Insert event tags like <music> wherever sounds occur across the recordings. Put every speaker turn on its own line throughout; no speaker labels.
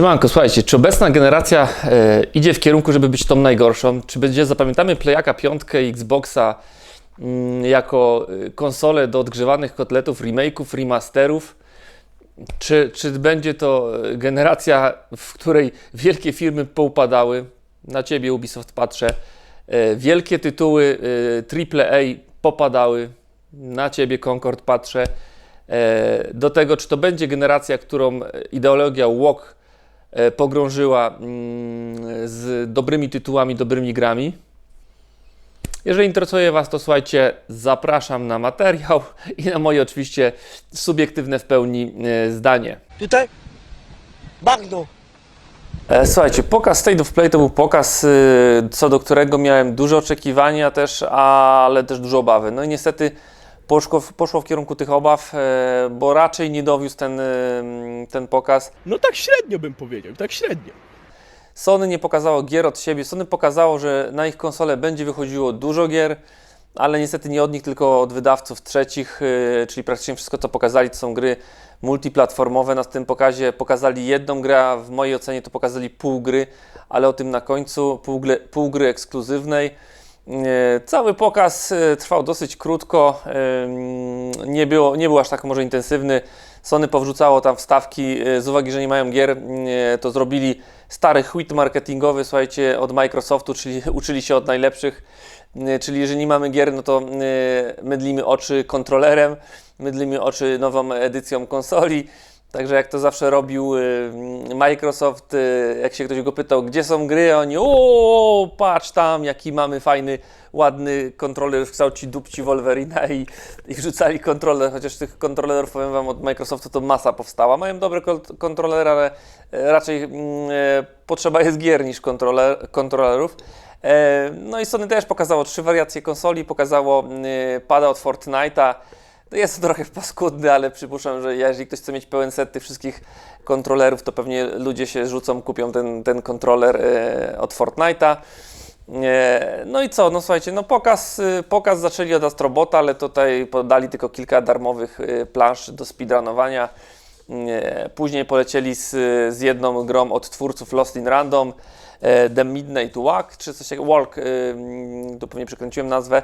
Siemanko, słuchajcie, czy obecna generacja e, idzie w kierunku, żeby być tą najgorszą? Czy będzie, zapamiętamy Playaka 5 i Xboxa mm, jako e, konsolę do odgrzewanych kotletów, remake'ów, remasterów? Czy, czy będzie to e, generacja, w której wielkie firmy poupadały? Na Ciebie Ubisoft patrzę. Wielkie tytuły e, AAA popadały. Na Ciebie Concord patrzę. Do tego, czy to będzie generacja, którą ideologia walk pogrążyła mm, z dobrymi tytułami, dobrymi grami. Jeżeli interesuje Was, to słuchajcie, zapraszam na materiał i na moje oczywiście subiektywne w pełni e, zdanie.
Tutaj bagno.
E, Słuchajcie, pokaz State of Play to był pokaz, co do którego miałem duże oczekiwania też, ale też dużo obawy. No i niestety poszło, w- poszło w kierunku tych obaw, e, bo raczej nie dowiózł ten, y, ten pokaz.
No tak średnio bym powiedział, tak średnio.
Sony nie pokazało gier od siebie. Sony pokazało, że na ich konsolę będzie wychodziło dużo gier, ale niestety nie od nich, tylko od wydawców trzecich, yy, czyli praktycznie wszystko, co pokazali, to są gry multiplatformowe. Na tym pokazie pokazali jedną grę, a w mojej ocenie to pokazali pół gry, ale o tym na końcu, pół gry, pół gry ekskluzywnej. Yy, Cały pokaz yy, trwał dosyć krótko, yy, nie, było, nie był aż tak może intensywny. Sony powrzucało tam wstawki, z uwagi, że nie mają gier, to zrobili stary chwyt marketingowy, słuchajcie, od Microsoftu, czyli <laughs> uczyli się od najlepszych, czyli jeżeli nie mamy gier, no to mydlimy oczy kontrolerem, mydlimy oczy nową edycją konsoli. Także jak to zawsze robił yy, Microsoft, yy, jak się ktoś go pytał, gdzie są gry, oni o patrz tam, jaki mamy fajny, ładny kontroler w kształcie dupci Wolverina i, i rzucali kontroler, chociaż tych kontrolerów, powiem Wam, od Microsoftu to masa powstała. Mają dobre kontrolery, ale e, raczej mm, e, potrzeba jest gier niż kontroler, kontrolerów. E, No i Sony też pokazało trzy wariacje konsoli, pokazało y, pada od Fortnite'a. No Jest to trochę paskudny, ale przypuszczam, że jeżeli ktoś chce mieć pełen set tych wszystkich kontrolerów, to pewnie ludzie się rzucą, kupią ten, ten kontroler e, od Fortnite'a. E, No i co, no słuchajcie, no pokaz, y, pokaz zaczęli od Astrobota, ale tutaj podali tylko kilka darmowych plansz do speedrunowania. Nie, Później polecieli z, z jedną grą od twórców Lost in Random, e, The Midnight Walk, czy coś takiego, Walk, mm, tu pewnie przekręciłem nazwę.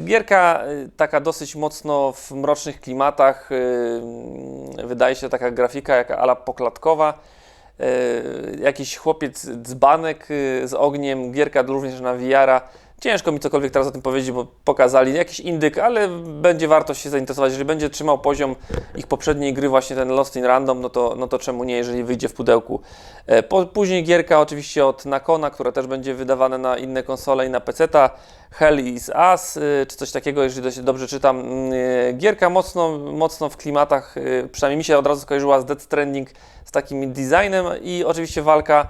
Gierka y, taka dosyć mocno w mrocznych klimatach, y, wydaje się taka grafika jak ala poklatkowa. E, Jakiś chłopiec dzbanek y, z ogniem, gierka również na VR-a. Ciężko mi cokolwiek teraz o tym powiedzieć, bo pokazali jakiś indyk, ale będzie warto się zainteresować. Jeżeli będzie trzymał poziom ich poprzedniej gry, właśnie ten Lost in Random, no to, no to czemu nie, jeżeli wyjdzie w pudełku. E, Po, później gierka oczywiście od Nakona, która też będzie wydawane na inne konsole i na PC-ta. Hell is Us, y, czy coś takiego, jeżeli dobrze czytam. Y, Gierka mocno, mocno w klimatach, przynajmniej mi się od razu skojarzyła z Dead Stranding, z takim designem i oczywiście walka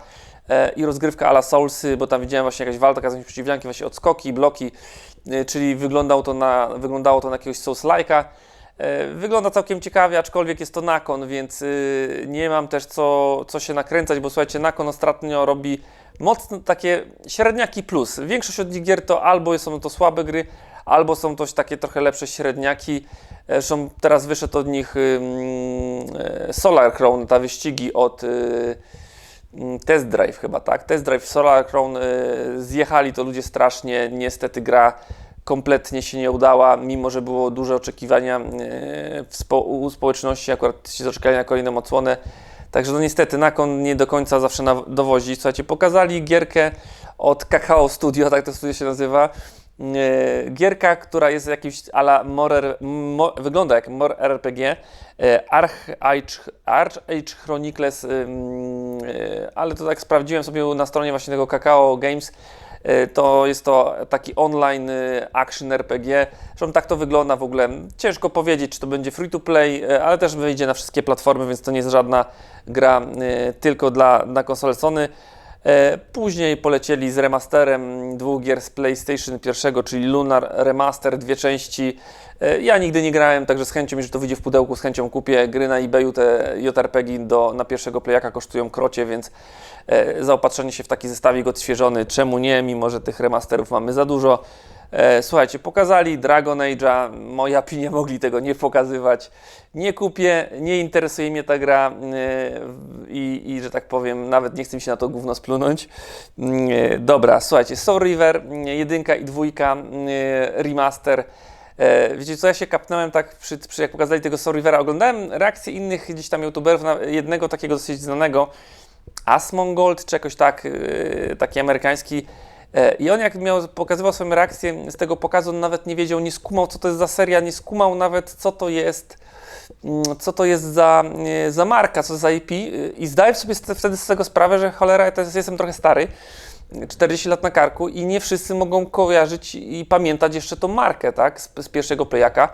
e, i rozgrywka ala Soulsy, bo tam widziałem właśnie jakaś walka z jakimś przeciwnikiem, właśnie odskoki, bloki, y, czyli wyglądało to na, wyglądało to na jakiegoś Souls-like'a. E, Wygląda całkiem ciekawie, aczkolwiek jest to Nakon, więc nie mam też co, co się nakręcać, bo słuchajcie, Nakon ostatnio robi mocno takie średniaki plus. Większość od nich gier to albo są to słabe gry, albo są to takie trochę lepsze średniaki. Zresztą teraz wyszedł od nich e, Solar Crown, ta wyścigi od y, mm, Test Drive chyba, tak? Test Drive Solar Crown y, zjechali to ludzie strasznie, niestety gra kompletnie się nie udała, mimo że było duże oczekiwania y, spo, u społeczności, akurat się zaczekali na kolejną odsłonę. Także no niestety Nakon nie do końca zawsze na, dowodzi. Słuchajcie, pokazali gierkę od Kakao Studio, tak to studio się nazywa. E, Gierka, która jest jakimś ala more, mo, wygląda jak More RPG, e, Arch Arch Age Chronicles, e, ale to tak sprawdziłem sobie na stronie właśnie tego Kakao Games, to jest to taki online e, action RPG. Zresztą tak to wygląda w ogóle. Ciężko powiedzieć, czy to będzie free to play, ale też wyjdzie na wszystkie platformy, więc to nie jest żadna gra e, tylko dla, na konsolę Sony. E, Później polecieli z remasterem dwóch gier z PlayStation pierwszego, czyli Lunar Remaster, dwie części. E, Ja nigdy nie grałem, także z chęcią, jeżeli to wyjdzie w pudełku, z chęcią kupię. Gry na eBayu, te JRPG do, na pierwszego playaka kosztują krocie, więc e, zaopatrzenie się w taki zestawik odświeżony, czemu nie, mimo że tych remasterów mamy za dużo. E, słuchajcie, pokazali Dragon Age'a, moi <laughs> API nie mogli tego nie pokazywać. Nie kupię, nie interesuje mnie ta gra e, i, i że tak powiem, nawet nie chcę mi się na to gówno splunąć. Mm, e, dobra, słuchajcie, Soul River, mm, jedynka i dwójka, mm, e, remaster. E, Wiecie co, ja się kapnąłem tak przy, przy jak pokazali tego Soul Rivera, oglądałem reakcje innych gdzieś tam youtuberów, jednego takiego dosyć znanego, Asmongold czy jakoś tak, yy, taki amerykański. E, I on jak miał, pokazywał swoją reakcję z tego pokazu, on nawet nie wiedział, nie skumał co to jest za seria, nie skumał nawet co to jest, mm, co to jest za, e, za marka, co za IP y, i zdałem sobie wtedy z tego sprawę, że cholera, ja teraz jestem trochę stary, 40 lat na karku i nie wszyscy mogą kojarzyć i pamiętać jeszcze tą markę, tak, z, z pierwszego playaka.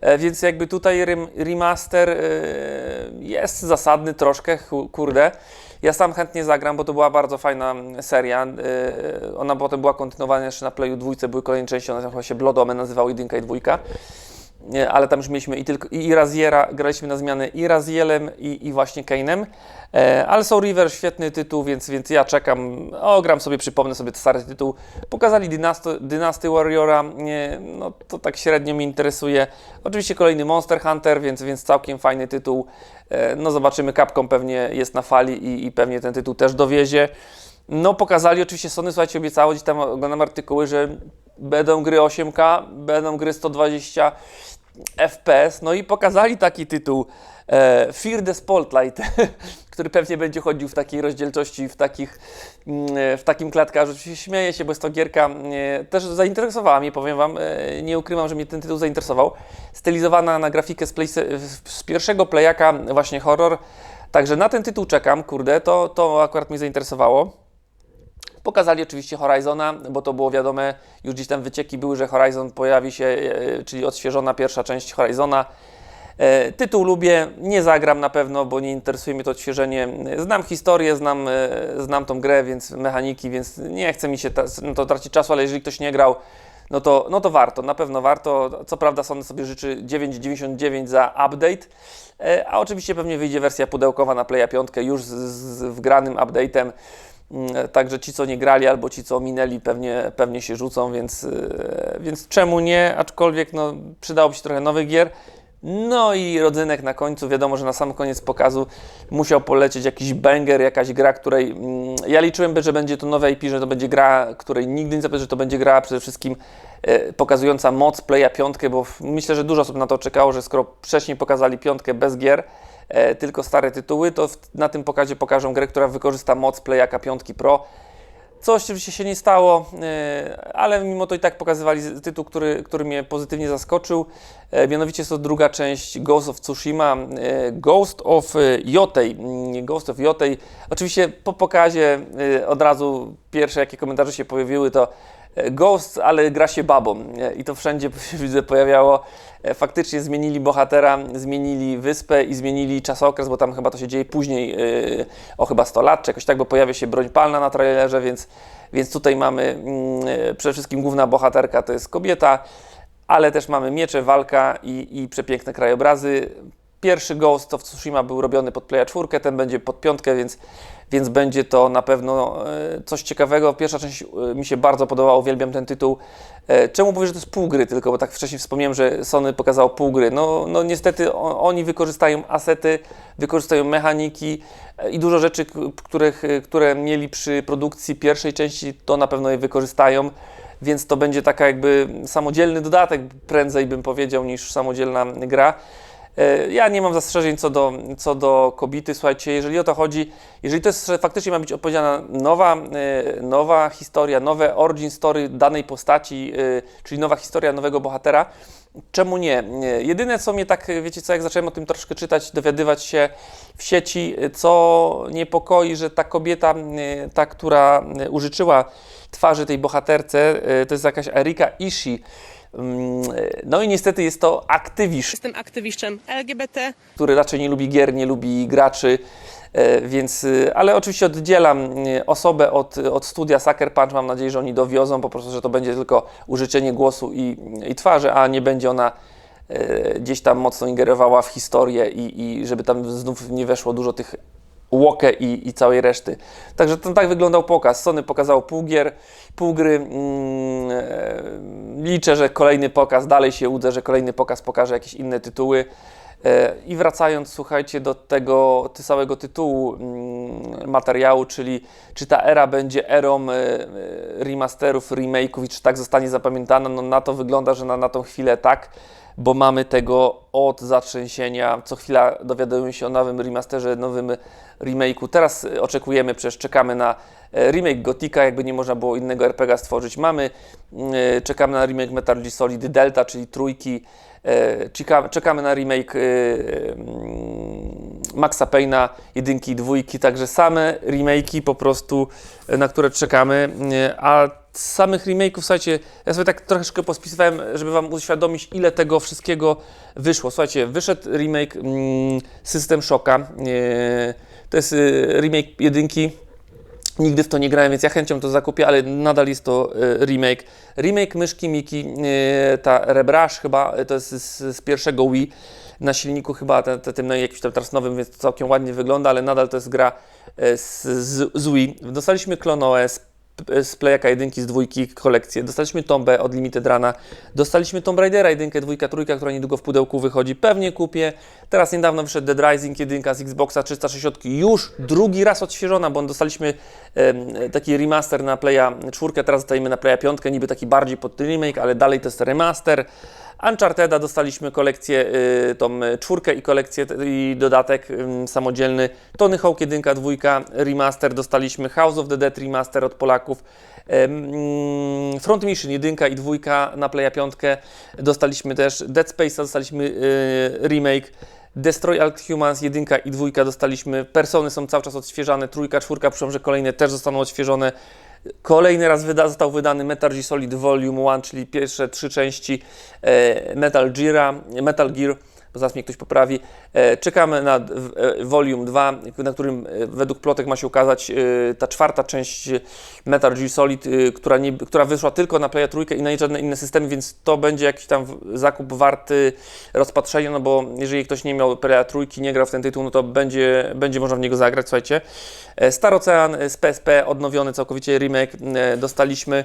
E, Więc jakby tutaj rem, remaster e, jest zasadny troszkę, kurde. Ja sam chętnie zagram, bo to była bardzo fajna seria. E, Ona potem była kontynuowana jeszcze na Playu dwójce, były kolejne części, one chyba się Blood Omen nazywały jedynka i dwójka. Ale tam już mieliśmy i tylko i Raziera, graliśmy na zmianę i Razielem i, i właśnie Kane'em. E, ale Soul River, świetny tytuł, więc, więc ja czekam, o, gram sobie, przypomnę sobie stary tytuł. Pokazali Dynasty, Dynasty Warriora, nie, no to tak średnio mnie interesuje. Oczywiście kolejny Monster Hunter, więc, więc całkiem fajny tytuł. E, no zobaczymy, Capcom pewnie jest na fali i, i pewnie ten tytuł też dowiezie. No pokazali, oczywiście Sony, słuchajcie, obiecało, gdzieś tam oglądam artykuły, że będą gry 8K, będą gry 120 FPS, no i pokazali taki tytuł e, Fear the Spotlight, <laughs> który pewnie będzie chodził w takiej rozdzielczości, w, takich, mm, w takim klatkarzu. Oczywiście śmieję się, bo jest to gierka, e, też zainteresowała mnie, powiem Wam, e, nie ukrywam, że mnie ten tytuł zainteresował. Stylizowana na grafikę z, play, z pierwszego playaka, właśnie horror, także na ten tytuł czekam, kurde, to, to akurat mnie zainteresowało. Pokazali oczywiście Horizona, bo to było wiadome, już gdzieś tam wycieki były, że Horizon pojawi się, e, czyli odświeżona pierwsza część Horizona. E, Tytuł lubię, nie zagram na pewno, bo nie interesuje mnie to odświeżenie. Znam historię, znam, e, znam tą grę, więc mechaniki, więc nie chce mi się ta, no to tracić czasu, ale jeżeli ktoś nie grał, no to, no to warto, na pewno warto. Co prawda Sony sobie życzy 9,99 za update, a oczywiście pewnie wyjdzie wersja pudełkowa na Playa 5 już z, z wgranym update'em. Mm, Także ci, co nie grali, albo ci, co minęli, pewnie, pewnie się rzucą, więc, e, więc czemu nie? Aczkolwiek no, przydałoby się trochę nowych gier. No i rodzynek na końcu. Wiadomo, że na sam koniec pokazu musiał polecieć jakiś banger, jakaś gra, której mm, ja liczyłem, że będzie to nowe IP, że to będzie gra, której nigdy nie zapewne, że to będzie gra przede wszystkim pokazująca moc Playa 5, bo myślę, że dużo osób na to czekało, że skoro wcześniej pokazali piątkę bez gier, e, tylko stare tytuły, to na tym pokazie pokażą grę, która wykorzysta moc Playaka 5 Pro. Co oczywiście się nie stało, e, ale mimo to i tak pokazywali tytuł, który, który mnie pozytywnie zaskoczył. E, Mianowicie jest to druga część Ghost of Tsushima, e, Ghost of e, Yotei. Mm, Ghost of Yotei. Oczywiście po pokazie e, od razu pierwsze jakie komentarze się pojawiły to e, Ghost, ale gra się babą i to wszędzie <laughs> się widzę pojawiało. E, Faktycznie zmienili bohatera, zmienili wyspę i zmienili czasokres, bo tam chyba to się dzieje później, e, o chyba 100 lat czy jakoś tak, bo pojawia się broń palna na trailerze, więc, więc tutaj mamy mm, e, przede wszystkim główna bohaterka to jest kobieta, ale też mamy miecze, walka i, i przepiękne krajobrazy. Pierwszy Ghost of Tsushima był robiony pod Playa 4, ten będzie pod piątkę, więc, więc będzie to na pewno e, coś ciekawego. Pierwsza część e, mi się bardzo podobała, uwielbiam ten tytuł. E, Czemu mówię, że to jest pół gry tylko, bo tak wcześniej wspomniałem, że Sony pokazało pół gry. No, no niestety oni wykorzystają asety, wykorzystają mechaniki i dużo rzeczy, których, które mieli przy produkcji pierwszej części, to na pewno je wykorzystają więc to będzie taka jakby samodzielny dodatek, prędzej bym powiedział, niż samodzielna gra. E, Ja nie mam zastrzeżeń co do, co do Kobity. Słuchajcie, jeżeli o to chodzi, jeżeli to jest faktycznie ma być opowiedziana nowa, e, nowa historia, nowe origin story danej postaci, e, czyli nowa historia nowego bohatera, czemu nie? Jedyne co mnie tak, wiecie co, jak zacząłem o tym troszkę czytać, dowiadywać się w sieci, co niepokoi, że ta kobieta, ta, która użyczyła twarzy tej bohaterce, to jest jakaś Erika Ishii. Mm, No i niestety jest to aktywist,
Jestem aktywistem LGBT.
który raczej nie lubi gier, nie lubi graczy, e, więc, e, ale oczywiście oddzielam e, osobę od, od studia Sucker Punch. Mam nadzieję, że oni dowiozą po prostu, że to będzie tylko użyczenie głosu i, i twarzy, a nie będzie ona gdzieś tam mocno ingerowała w historię i, i żeby tam znów nie weszło dużo tych Łokę i, i całej reszty. Także to, tak wyglądał pokaz. Sony pokazało pół gier, pół gry. Mm, e, liczę, że kolejny pokaz, dalej się łudzę, że kolejny pokaz pokaże jakieś inne tytuły. E, I wracając, słuchajcie, do tego ty całego tytułu mm, materiału, czyli czy ta era będzie erą e, remasterów, remake'ów i czy tak zostanie zapamiętana, no na to wygląda, że na, na tą chwilę tak, bo mamy tego od zatrzęsienia. Co chwila dowiadujemy się o nowym remasterze, nowym remake'u. Teraz e, oczekujemy, przecież czekamy na e, remake Gotika, jakby nie można było innego RPG stworzyć. Mamy, e, czekamy na remake Metal Gear Solid Delta, czyli trójki. Czekamy, na remake mm, Maxa Payne'a, jedynki i dwójki, także same remake'i po prostu, na które czekamy, a z samych remake'ów, słuchajcie, ja sobie tak troszeczkę pospisywałem, żeby Wam uświadomić, ile tego wszystkiego wyszło. Słuchajcie, wyszedł remake mm, System Shocka, to jest e, remake jedynki, Nigdy w to nie grałem, więc ja chęcią to zakupię, ale nadal jest to e, remake. Remake myszki Miki, e, ta Rebrush chyba, to jest z, z pierwszego Wii na silniku chyba te, te, tym no, jakimś tam teraz nowym, więc to całkiem ładnie wygląda, ale nadal to jest gra z, z, z Wii. Dostaliśmy Clone p- z Playaka 1 z dwójki kolekcję, dostaliśmy Tombę od Limited Rana, dostaliśmy Tomb Raidera 1, 2, 3, która niedługo w pudełku wychodzi, pewnie kupię. Teraz niedawno wyszedł Dead Rising 1 z Xboxa 360, już drugi raz odświeżona, bo dostaliśmy em, taki remaster na Playa 4, teraz dostajemy na Playa 5, niby taki bardziej pod remake, ale dalej to jest remaster. Uncharteda dostaliśmy kolekcję, y, tą y, czwórkę i kolekcję i dodatek ym, samodzielny. Tony Hawk 1, 2, remaster dostaliśmy. House of the Dead remaster od Polaków. Ym, Front Mission 1 i 2 na Playa 5 dostaliśmy też. Dead Space dostaliśmy y, remake. Destroy All Humans 1 i 2 dostaliśmy. Persony są cały czas odświeżane. Trójka, czwórka, przypomnę, że kolejne też zostaną odświeżone. Kolejny raz wyda, został wydany Metal Gear Solid Volume 1, czyli pierwsze trzy części e, Metal Gear, Metal Gear, bo zaraz mnie ktoś poprawi. E, czekamy na e, Volume 2, na którym e, według plotek ma się ukazać ta czwarta część Metal Gear Solid, która, nie, która wyszła tylko na Playa trójkę i na żadne inne systemy, więc to będzie jakiś tam zakup warty rozpatrzenia, no bo jeżeli ktoś nie miał Playa trójki, nie grał w ten tytuł, no to będzie, będzie można w niego zagrać, słuchajcie. Star Ocean e, z PSP, odnowiony całkowicie remake, dostaliśmy.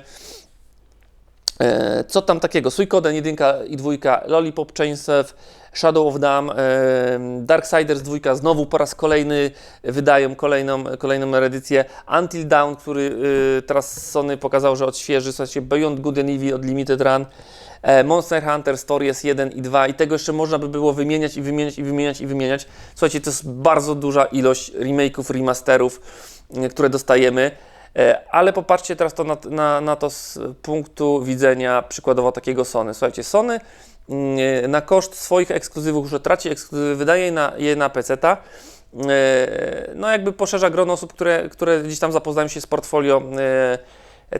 E, Co tam takiego? Suikoden 1 i 2, Lollipop Chainsaw, Shadow of Dam, e, Darksiders 2 znowu po raz kolejny wydają kolejną, kolejną edycję. Until Dawn, który e, teraz Sony pokazał, że odświeży, słuchajcie, Beyond Good and Evil od Limited Run, Monster Hunter Stories 1 i 2 i tego jeszcze można by było wymieniać i wymieniać i wymieniać i wymieniać. Słuchajcie, to jest bardzo duża ilość remake'ów, remasterów, które dostajemy. E, Ale popatrzcie teraz to na, na, na to z punktu widzenia przykładowo takiego Sony. Słuchajcie, Sony mm, na koszt swoich ekskluzywów, że traci ekskluzywy, wydaje je na, je na PC-ta. E, No jakby poszerza grono osób, które, które gdzieś tam zapoznają się z portfolio e,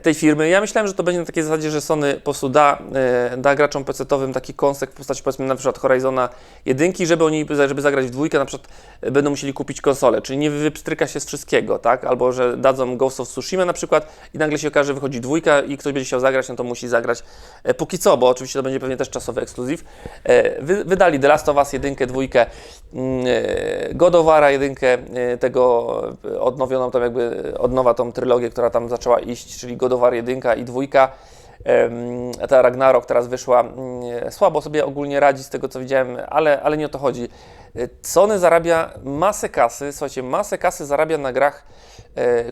tej firmy. Ja myślałem, że to będzie na takiej zasadzie, że Sony po prostu da, e, da graczom PC-towym taki kąsek w postaci powiedzmy na przykład Horizona 1, żeby oni, żeby zagrać w dwójkę, na przykład e, będą musieli kupić konsolę, czyli nie wypstryka się z wszystkiego, tak? Albo że dadzą Ghost of Tsushima na przykład i nagle się okaże, że wychodzi dwójka i ktoś będzie chciał zagrać, no to musi zagrać e, póki co, bo oczywiście to będzie pewnie też czasowy ekskluzyw. Wy, wydali The Last of Us 1, 2, mm, God of War 1, e, tego odnowioną tam jakby od nowa tą trylogię, która tam zaczęła iść, czyli God of War 1 i 2. Em, a ta Ragnarok teraz wyszła, mm, słabo sobie ogólnie radzi z tego co widziałem, ale, ale nie o to chodzi. Sony zarabia masę kasy, słuchajcie, masę kasy zarabia na grach,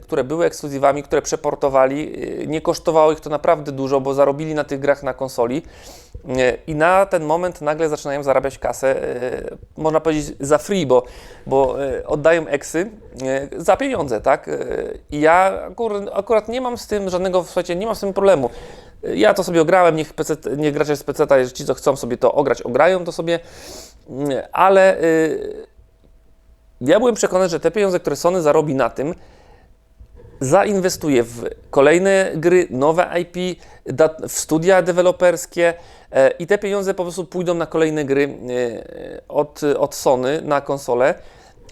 które były ekskluzywami, które przeportowali. E, Nie kosztowało ich to naprawdę dużo, bo zarobili na tych grach na konsoli. E, I na ten moment nagle zaczynają zarabiać kasę, e, można powiedzieć za free, bo, bo e, oddają eksy e, za pieniądze, tak? E, I ja akurat, akurat nie mam z tym żadnego, słuchajcie, nie mam z tym problemu. E, Ja to sobie ograłem, niech, PC, niech gracze z PC, jeżeli ci co chcą sobie to ograć, ograją to sobie, Mm, ale y, ja byłem przekonany, że te pieniądze, które Sony zarobi na tym, zainwestuje w kolejne gry, nowe IP, w studia deweloperskie e, i te pieniądze po prostu pójdą na kolejne gry e, od, od Sony na konsolę.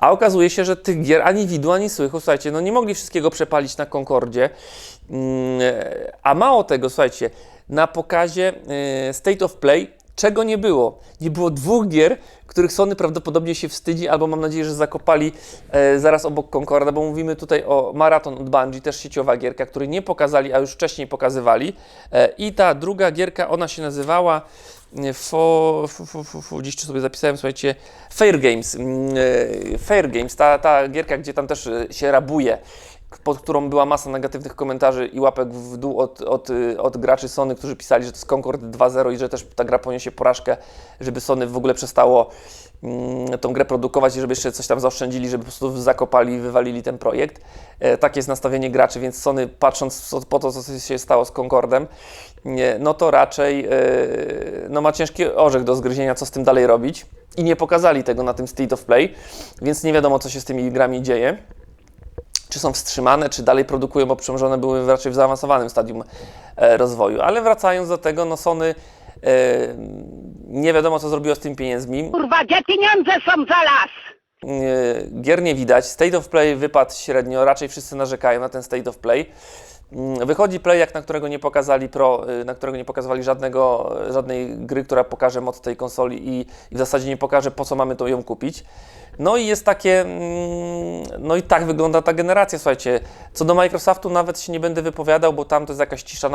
A okazuje się, że tych gier ani widu, ani słychu, słuchajcie, no nie mogli wszystkiego przepalić na Concordzie. Mm, e, A mało tego, słuchajcie, na pokazie State of Play Czego nie było? Nie było dwóch gier, których Sony prawdopodobnie się wstydzi, albo mam nadzieję, że zakopali e, zaraz obok Concorda, bo mówimy tutaj o Marathon od Bungie, też sieciowa gierka, której nie pokazali, a już wcześniej pokazywali. E, I ta druga gierka, ona się nazywała e, Fo, fu, fu, fu, fu, gdzieś tu sobie zapisałem, słuchajcie, Fair Games. Mm, e, Fair Games, ta, ta gierka, gdzie tam też e, się rabuje, pod którą była masa negatywnych komentarzy i łapek w dół od, od, y, od graczy Sony, którzy pisali, że to jest Concord 2.0 i że też ta gra poniesie porażkę, żeby Sony w ogóle przestało mm, tą grę produkować i żeby jeszcze coś tam zaoszczędzili, żeby po prostu zakopali i wywalili ten projekt. E, takie jest nastawienie graczy, więc Sony patrząc po to, co się stało z Concordem, nie, no to raczej e, no ma ciężki orzech do zgryzienia, co z tym dalej robić. I nie pokazali tego na tym State of Play, więc nie wiadomo, co się z tymi grami dzieje czy są wstrzymane, czy dalej produkują, bo przymrzone były raczej w zaawansowanym stadium e, rozwoju. Ale wracając do tego, no Sony e, nie wiadomo, co zrobiło z tymi pieniędzmi.
Kurwa, gdzie pieniądze są za las?
E, gier nie widać. State of Play wypadł średnio, raczej wszyscy narzekają na ten State of Play. Mm, Wychodzi Play, jak na którego nie pokazali Pro, na którego nie pokazywali żadnego, żadnej gry, która pokaże moc tej konsoli i, i w zasadzie nie pokaże, po co mamy to ją kupić. No i jest takie, mm, no i tak wygląda ta generacja, słuchajcie. Co do Microsoftu nawet się nie będę wypowiadał, bo tam to jest jakaś cisza,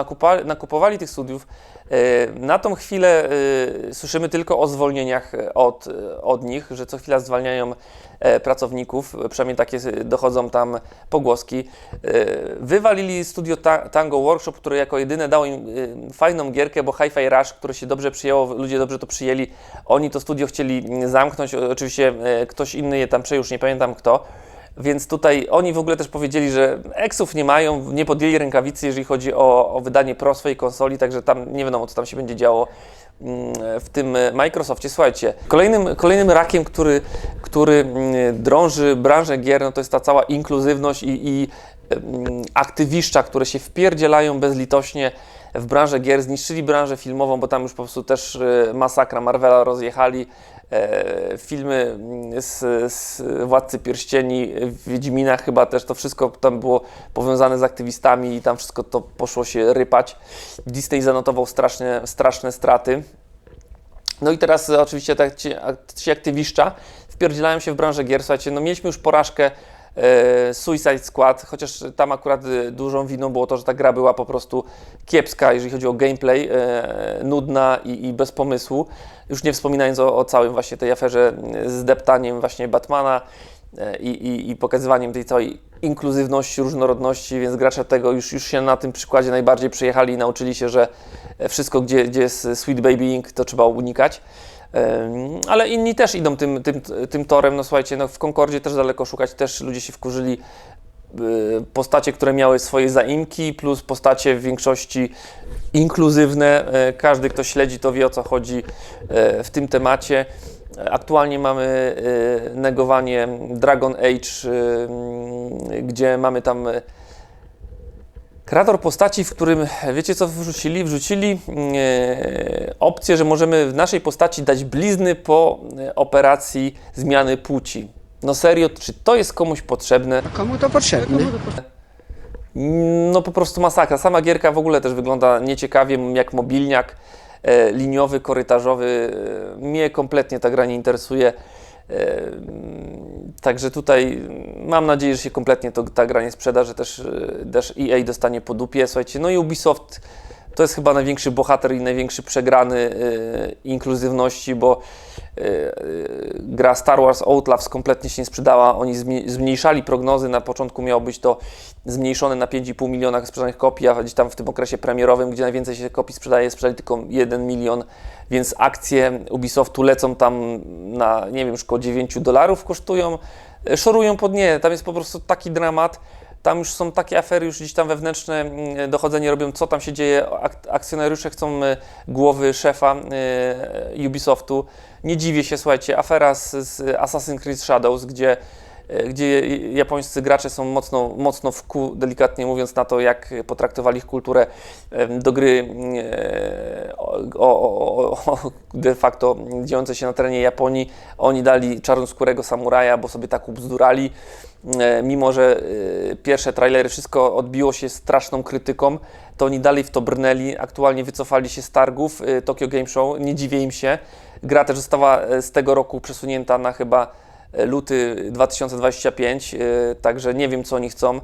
nakupowali tych studiów. Y, Na tą chwilę y, słyszymy tylko o zwolnieniach od, od nich, że co chwila zwalniają e, pracowników, przynajmniej takie dochodzą tam pogłoski. E, Wywalili studio Ta- Tango Workshop, które jako jedyne dało im e, fajną gierkę, bo Hi-Fi Rush, które się dobrze przyjęło, ludzie dobrze to przyjęli. Oni to studio chcieli mm, zamknąć, oczywiście e, inny je tam przejął, już nie pamiętam kto. Więc tutaj oni w ogóle też powiedzieli, że eksów nie mają, nie podjęli rękawicy, jeżeli chodzi o, o wydanie pro swojej konsoli, także tam nie wiadomo, co tam się będzie działo mm, w tym Microsoftie. Słuchajcie, kolejnym, kolejnym rakiem, który, który mm, drąży branżę gier, no to jest ta cała inkluzywność i, i mm, aktywiszcza, które się wpierdzielają bezlitośnie w branżę gier, zniszczyli branżę filmową, bo tam już po prostu też e, masakra Marvela rozjechali. E, filmy z, z Władcy Pierścieni, Wiedźmina chyba też to wszystko tam było powiązane z aktywistami i tam wszystko to poszło się rypać. Disney zanotował straszne, straszne straty. No i teraz e, oczywiście tak ci, ci aktywiszcza wpierdzielają się w branżę gier. Słuchajcie, no mieliśmy już porażkę Suicide Squad, chociaż tam akurat e, dużą winą było to, że ta gra była po prostu kiepska, jeżeli chodzi o gameplay, e, nudna i, i bez pomysłu. Już nie wspominając o, o całym właśnie tej aferze e, z deptaniem właśnie Batmana e, i, i, i pokazywaniem tej całej inkluzywności, różnorodności, więc gracze tego już, już się na tym przykładzie najbardziej przejechali i nauczyli się, że wszystko, gdzie, gdzie jest Sweet Baby Ink, to trzeba unikać. Ale inni też idą tym, tym, tym torem. No słuchajcie, no w Concordzie też daleko szukać, też ludzie się wkurzyli. y, Postacie, które miały swoje zaimki, plus postacie w większości inkluzywne. E, Każdy, kto śledzi, to wie o co chodzi e, w tym temacie. Aktualnie mamy e, negowanie Dragon Age, mm, gdzie mamy tam Kreator postaci, w którym wiecie co wrzucili? Wrzucili e, opcję, że możemy w naszej postaci dać blizny po e, operacji zmiany płci. No serio, czy to jest komuś potrzebne?
Komu to potrzebne?
No po prostu masakra. Sama gierka w ogóle też wygląda nieciekawie, jak mobilniak e, liniowy, korytarzowy. E, Mnie kompletnie ta gra nie interesuje. Także tutaj mam nadzieję, że się kompletnie to, ta gra nie sprzeda, że też, e, też EA dostanie po dupie. Słuchajcie, no i Ubisoft to jest chyba największy bohater i największy przegrany e, inkluzywności, bo e, gra Star Wars Outlaws kompletnie się nie sprzedała. Oni zmniejszali prognozy. Na początku miało być to zmniejszone na 5,5 miliona sprzedanych kopii, a gdzieś tam w tym okresie premierowym, gdzie najwięcej się kopii sprzedaje, sprzedali tylko 1 milion, więc akcje Ubisoftu lecą tam na, nie wiem, około 9 dolarów kosztują, szorują pod nie. Tam jest po prostu taki dramat. Tam już są takie afery, już gdzieś tam wewnętrzne mm, dochodzenie robią, co tam się dzieje. Ak- akcjonariusze chcą e, głowy szefa e, Ubisoftu. Nie dziwię się, słuchajcie, afera z, z Assassin's Creed Shadows, gdzie gdzie japońscy gracze są mocno, mocno w kół, delikatnie mówiąc, na to, jak potraktowali ich kulturę do gry e, o, o, o, de facto dziejące się na terenie Japonii. Oni dali czarnoskórego samuraja, bo sobie tak ubzdurali. E, Mimo, że e, pierwsze trailery wszystko odbiło się straszną krytyką, to oni dalej w to brnęli. Aktualnie wycofali się z targów e, Tokyo Game Show. Nie dziwię im się. Gra też została e, z tego roku przesunięta na chyba e, luty 2025, e, także nie wiem co oni chcą.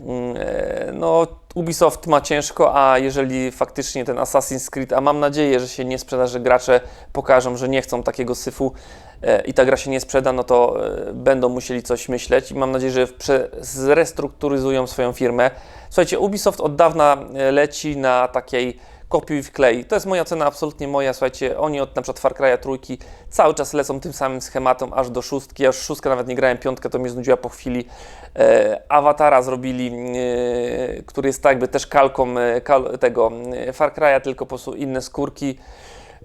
Mm, e, No, Ubisoft ma ciężko, a jeżeli faktycznie ten Assassin's Creed, a mam nadzieję, że się nie sprzeda, że gracze pokażą, że nie chcą takiego syfu e, i ta gra się nie sprzeda, no to e, będą musieli coś myśleć i mam nadzieję, że zrestrukturyzują swoją firmę. Słuchajcie, Ubisoft od dawna e, leci na takiej kopiuj w klej. To jest moja cena, absolutnie moja. Słuchajcie, oni od na przykład Far Cry'a trójki cały czas lecą tym samym schematem aż do szóstki. Ja już szóstkę nawet nie grałem, piątkę to mnie znudziła po chwili. E, Awatara zrobili, e, który jest tak jakby też kalką e, kal, tego e, Far Cry'a, tylko po prostu inne skórki.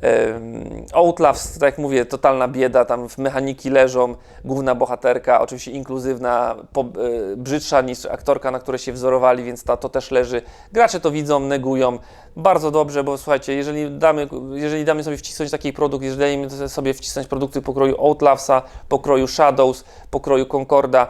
Em, Outlast, tak jak mówię, totalna bieda, tam w mechaniki leżą, główna bohaterka, oczywiście inkluzywna, po, e, brzydsza niż aktorka, na której się wzorowali, więc ta, to też leży. Gracze to widzą, negują, bardzo dobrze, bo słuchajcie, jeżeli damy, jeżeli damy sobie wcisnąć taki produkt, jeżeli dajemy sobie wcisnąć produkty pokroju Outlasta, pokroju Shadows, pokroju Concorda,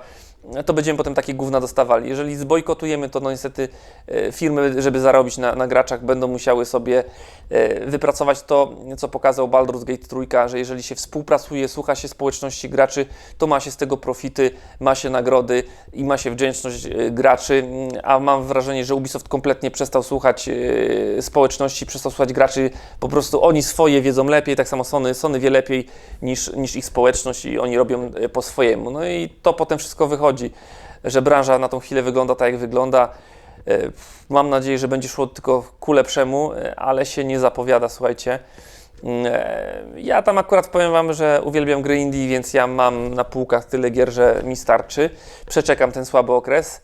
to będziemy potem takie gówna dostawali. Jeżeli zbojkotujemy, to no niestety e, firmy, żeby zarobić na, na graczach, będą musiały sobie e, wypracować to, co pokazał Baldur's Gate 3, że jeżeli się współpracuje, słucha się społeczności graczy, to ma się z tego profity, ma się nagrody i ma się wdzięczność e, graczy, a mam wrażenie, że Ubisoft kompletnie przestał słuchać społeczności, przestał słuchać graczy, po prostu oni swoje wiedzą lepiej, tak samo Sony, Sony wie lepiej niż, niż ich społeczność i oni robią po swojemu. No i to potem wszystko wychodzi, że branża na tą chwilę wygląda tak, jak wygląda. E, Mam nadzieję, że będzie szło tylko ku lepszemu, e, ale się nie zapowiada, słuchajcie. Mm, e, Ja tam akurat powiem Wam, że uwielbiam gry indie, więc ja mam na półkach tyle gier, że mi starczy. Przeczekam ten słaby okres.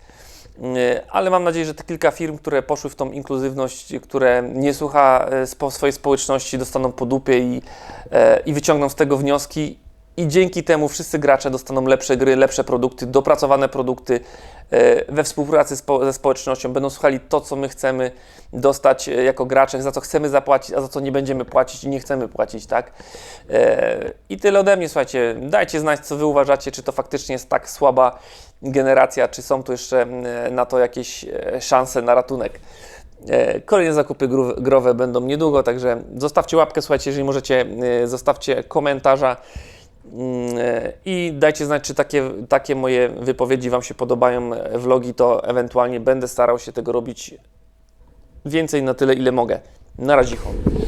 Mm, Ale mam nadzieję, że te kilka firm, które poszły w tą inkluzywność, które nie słucha swojej społeczności, dostaną po dupie i, i wyciągną z tego wnioski. I dzięki temu wszyscy gracze dostaną lepsze gry, lepsze produkty, dopracowane produkty e, we współpracy ze społecznością. Będą słuchali to, co my chcemy dostać e, jako gracze, za co chcemy zapłacić, a za co nie będziemy płacić i nie chcemy płacić, tak? E, I tyle ode mnie, słuchajcie. Dajcie znać, co wy uważacie, czy to faktycznie jest tak słaba generacja, czy są tu jeszcze na to jakieś szanse na ratunek. Kolejne zakupy growe będą niedługo, także zostawcie łapkę, słuchajcie, jeżeli możecie, zostawcie komentarza i dajcie znać, czy takie, takie moje wypowiedzi Wam się podobają, e, vlogi, to ewentualnie będę starał się tego robić więcej na tyle, ile mogę. Na razie.